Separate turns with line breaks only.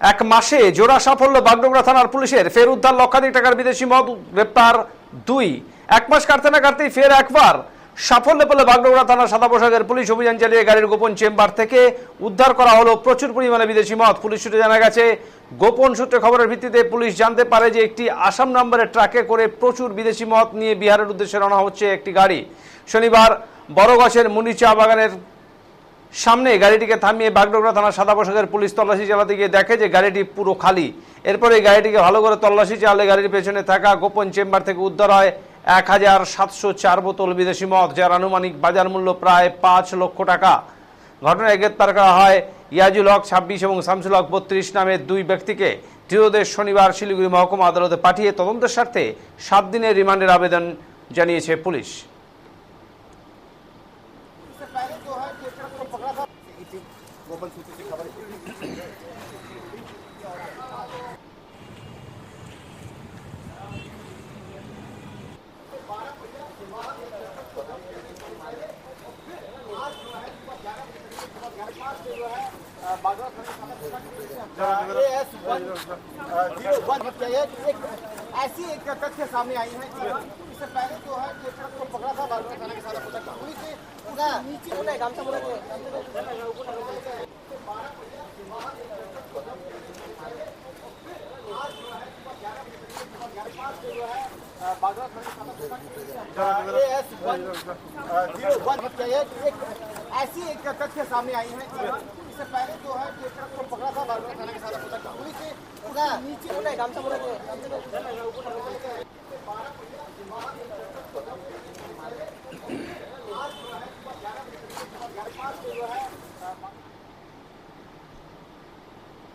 এক মাসে জোড়া সাফল্য বাগডোগরা থানার পুলিশের। ফের উদ্ধার লক্ষাধিক টাকার বিদেশি মদ, গ্রেপ্তার দুই। এক মাস কাটতে না কাটতেই ফের একবার সাফল্য পেল বাগডোগরা থানার সাদা পোশাকের পুলিশ অভিযান চালিয়ে গাড়ির গোপন চেম্বার থেকে উদ্ধার করা হলো প্রচুর পরিমাণে বিদেশি মদ। পুলিশ সূত্রে জানা গেছে, গোপন সূত্রে খবরের ভিত্তিতে পুলিশ জানতে পারে যে একটি আসাম নম্বরের ট্রাকে করে প্রচুর বিদেশি মদ নিয়ে বিহারের উদ্দেশ্যে রওনা হচ্ছে একটি গাড়ি। শনিবার বড়গাছের মুনি চা বাগানের সামনে গাড়িটিকে থামিয়ে বাগডোগরা থানার সাদা পোশাকের পুলিশ তল্লাশি চালাতে গিয়ে দেখে যে গাড়িটি পুরো খালি। এরপরে গাড়িটিকে ভালো করে তল্লাশি চালালে গাড়ির পেছনে থাকা গোপন চেম্বার থেকে উদ্ধার হয় এক হাজার সাতশো চার বোতল বিদেশি মদ, যার আনুমানিক বাজার মূল্য প্রায় পাঁচ লক্ষ টাকা। ঘটনায় গ্রেপ্তার করা হয় ইয়াজুল হক ছাব্বিশ এবং শামসুল হক বত্রিশ নামের দুই ব্যক্তিকে। ধৃতদের শনিবার শিলিগুড়ি মহকুমা আদালতে পাঠিয়ে তদন্তের স্বার্থে সাত দিনের রিমান্ডের আবেদন জানিয়েছে পুলিশ।
गोपन सूत्र की खबर ऐसी एक तथ्य सामने आई है। कि इससे पहले जो है। पकड़ा था बागड़ों थाना के साथ पुलिस ने नीचे गामसा बोला ऐसी एक तथ्य सामने आई है इससे पहले जो है ट्रक को पकड़ा था बागरा थाना के साथ पुलिस नीचे उन्हें गामसा बोला बारह